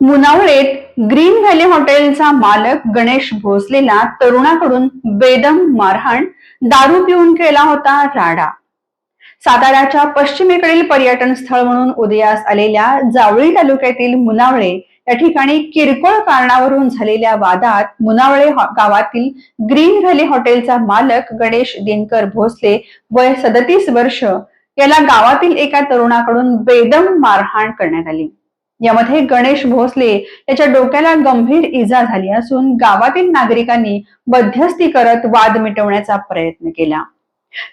मुनावळेत green valley हॉटेलचा मालक गणेश भोसलेला तरुणाकडून बेदम मारहाण दारू पिऊन केला होता राडा. साताऱ्याच्या पश्चिमेकडील पर्यटन स्थळ म्हणून उदयास आलेल्या जावळी तालुक्यातील मुनावळे या ठिकाणी किरकोळ कारणावरून झालेल्या वादात मुनावळे गावातील ग्रीन व्हॅली हॉटेलचा मालक गणेश दिनकर भोसले वय सदतीस वर्ष याला गावातील एका तरुणाकडून बेदम मारहाण करण्यात आली. यामध्ये गणेश भोसले याच्या डोक्याला गंभीर इजा झाली असून गावातील नागरिकांनी मध्यस्थी करत वाद मिटवण्याचा प्रयत्न केला.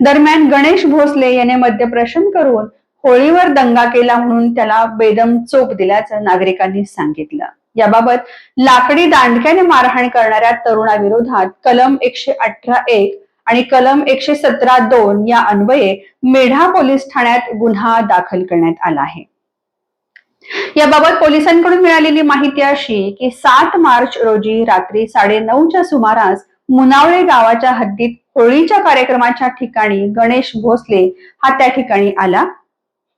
दरम्यान गणेश भोसले याने मद्यप्राशन करून होळीवर दंगा केला म्हणून त्याला बेदम चोप दिल्याचं नागरिकांनी सांगितलं. याबाबत लाकडी दांडक्याने मारहाण करणाऱ्या तरुणाविरोधात कलम एकशे अठरा एक आणि कलम एकशे सतरा दोन या अन्वये मेढा पोलीस ठाण्यात गुन्हा दाखल करण्यात आला आहे. याबाबत पोलिसांकडून मिळालेली माहिती अशी की सात मार्च रोजी रात्री साडे नऊच्या सुमारास मुनावळे गावाच्या हद्दीत होळीच्या कार्यक्रमाच्या ठिकाणी गणेश भोसले हा त्या ठिकाणी आला.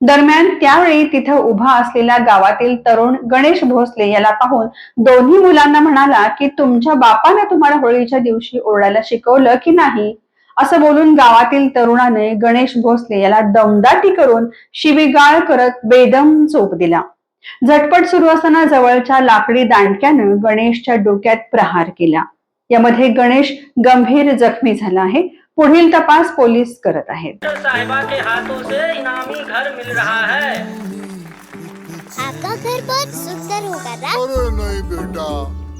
दरम्यान त्यावेळी तिथं उभा असलेला गावातील तरुण गणेश भोसले याला पाहून दोन्ही मुलांना म्हणाला की तुमच्या बापाने तुम्हाला होळीच्या दिवशी ओरडायला शिकवलं की नाही? असं बोलून गावातील तरुणाने गणेश भोसले याला दमदाटी करून शिवीगाळ करत बेदम चोप दिला. झटपट सुरू असताना जवळच्या लाकडी दांडक्यानं गणेशच्या डोक्यात प्रहार केला. यामध्ये गणेश गंभीर जखमी झाला आहे. पुढील तपास पोलीस करत आहेत. साहिबा के हाथों से इनामी घर मिल रहा है। आपका घर बहुत सुंदर होगा ना अरे नहीं बेटा।